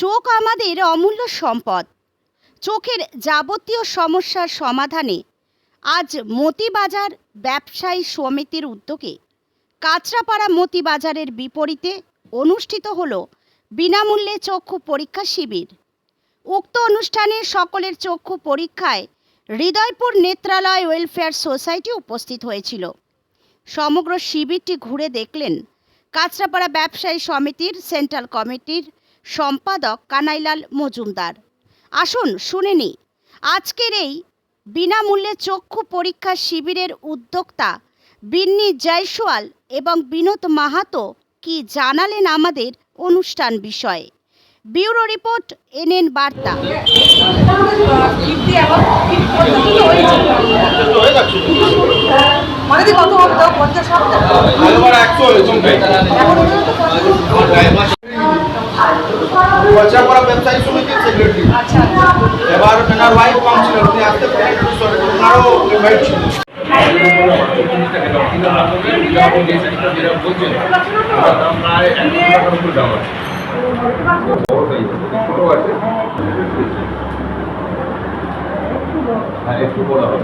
চোখ আমাদের অমূল্য সম্পদ। চোখের যাবতীয় সমস্যার সমাধানে আজ মতিবাজার ব্যবসায়ী সমিতির উদ্যোগে কাঁচরাপাড়া মতিবাজারের বিপরীতে অনুষ্ঠিত হল বিনামূল্যে চক্ষু পরীক্ষা শিবির। উক্ত অনুষ্ঠানে সকলের চক্ষু পরীক্ষায় হৃদয়পুর নেত্রালয় ওয়েলফেয়ার সোসাইটি উপস্থিত হয়েছিল। সমগ্র শিবিরটি ঘুরে দেখলেন কাঁচরাপাড়া ব্যবসায়ী সমিতির সেন্ট্রাল কমিটির সম্পাদক কানাইলাল মজুমদার। আসুন শুনে নি আজকের এই বিনামূল্যে চক্ষু পরীক্ষা শিবিরের উদ্যোক্তা বিন্নি জয়সওয়াল এবং বিনোদ মাহাতো কি জানালেন আমাদের অনুষ্ঠান বিষয়ে। ব্যুরো রিপোর্ট এনএন বার্তা। মানে কত করা ব্যবসায়ী সমিতির সেক্রেটারি আচ্ছা আচ্ছা। এবার ওনার ওয়াইফ কাউন্সিলর উনি আসতে পারেন ওনারও ইনভাইট ছিল একটু বড় হবে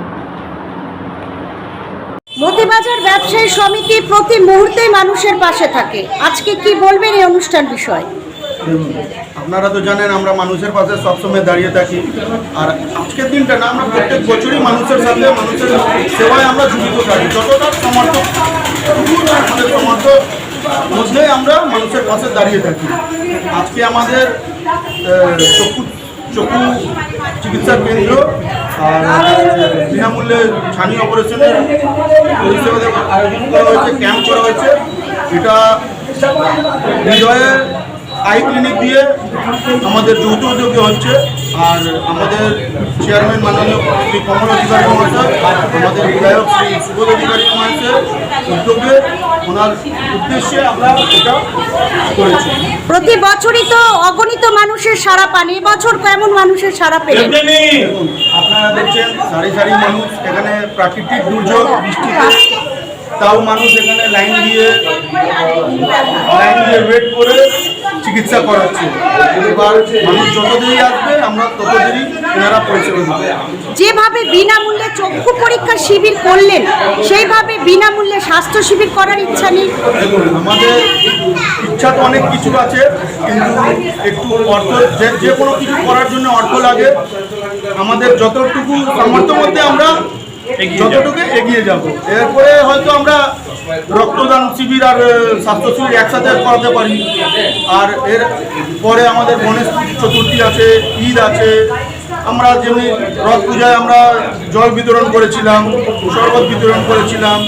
মতিবাজার ব্যবসায়ী সমিতি প্রতি মুহূর্তে মানুষের পাশে থাকে। আজকে কি বলবেন এই অনুষ্ঠান বিষয়? আপনারা তো জানেন, আমরা মানুষের পাশে সবসময় দাঁড়িয়ে থাকি। আর আজকের দিনটা না, আমরা প্রত্যেক বছরই মানুষের সাথে, মানুষের সেবায় আমরা জড়িত থাকি। যতটা সমর্থক আমাদের সমর্থ মধ্যেই আমরা মানুষের পাশে দাঁড়িয়ে থাকি। আজকে আমাদের চক্ষু চক্ষু চিকিৎসা কেন্দ্র, আর বিনামূল্যে ছানি অপারেশনের পরিষেবা আয়োজন করা হয়েছে, ক্যাম্প করা হয়েছে। এটা হৃদয়ে আই ক্লিনিক দিয়ে আমাদের যৌথ উদ্যোগে হচ্ছে আর আমাদের চেয়ারম্যান মাননীয় শ্রী কমল অধিকারী মহাশয় আমাদের বিধায়ক শ্রী সুবোধ অধিকারী মহাশয়ের উদ্যোগে ওনার উদ্দেশ্যে আমরা এটা করেছি। প্রতি বছরই তো অগণিত মানুষের সাড়া পান বছর কেমন মানুষের পেলেন? দেখুন, আপনারা দেখছেন সারি সারি মানুষ এখানে প্রাকৃতিক দুর্যোগ বৃষ্টিতে। তাও মানুষ এখানে লাইন দিয়ে লাইন দিয়ে ওয়েট করে চিকিৎসা করাচ্ছে। এবার মানুষ যত দেরি আসবে আমরা তত দেরি এনারা পরিষেবা যেভাবে বিনামূল্যে চক্ষু পরীক্ষা শিবির করলেন সেইভাবে বিনামূল্যে স্বাস্থ্য শিবির করার ইচ্ছা নেই। আমাদের ইচ্ছা তো অনেক কিছু আছে কিন্তু একটু অর্থ যে যে কোনো কিছু করার জন্য অর্থ লাগে। আমাদের যতটুকু সামর্থ্য মধ্যে আমরা যতটুকু এগিয়ে যাব। এরপরে হয়তো আমরা রক্তদান শিবির আর স্বাস্থ্য শিবির একসাথে করাতে পারি। আর এর পরে আমাদের গণেশ চতুর্থী আছে ঈদ আছে। আমরা যেমনি রথ পূজায় আমরা জল বিতরণ করেছিলাম শরবত বিতরণ করেছিলাম।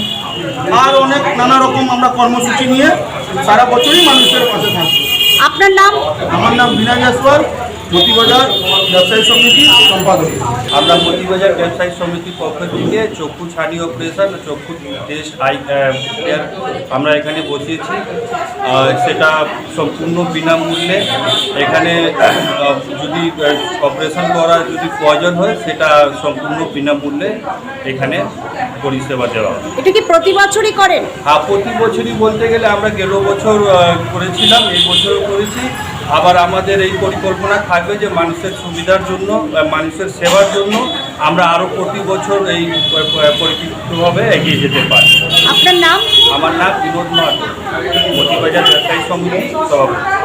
আর অনেক নানা রকম আমরা কর্মসূচি নিয়ে সারা বছরই মানুষের পাশে থাকি। আপনার নাম? আমার নাম বিনা জয়সওয়াল মতিবাজার ব্যবসায়ী সমিতি সম্পাদক। আমরা মতিবাজার ব্যবসায়ী সমিতির পক্ষ থেকে চক্ষু ছানি অপারেশন চক্ষু টেস্ট আই আমরা এখানে বসিয়েছি। সেটা সম্পূর্ণ বিনামূল্যে। এখানে যদি অপারেশন করার যদি প্রয়োজন হয় সেটা সম্পূর্ণ বিনামূল্যে এখানে পরিষেবা দেওয়া হয়। এটা কি প্রতি বছরই করেন? হ্যাঁ প্রতি বছরই বলতে গেলে আমরা গেল বছর করেছিলাম এই বছরও করেছি। আবার আমাদের এই পরিকল্পনা থাকবে যে মানুষের সুবিধার জন্য মানুষের সেবার জন্য আমরা আরও প্রতি বছর এই পরিকল্পিতভাবে এগিয়ে যেতে পারি। আপনার নাম? আমার নাম বিনোদ মাহাতো মতিবাজার ব্যবসায়ী সমিতি সভাপতি।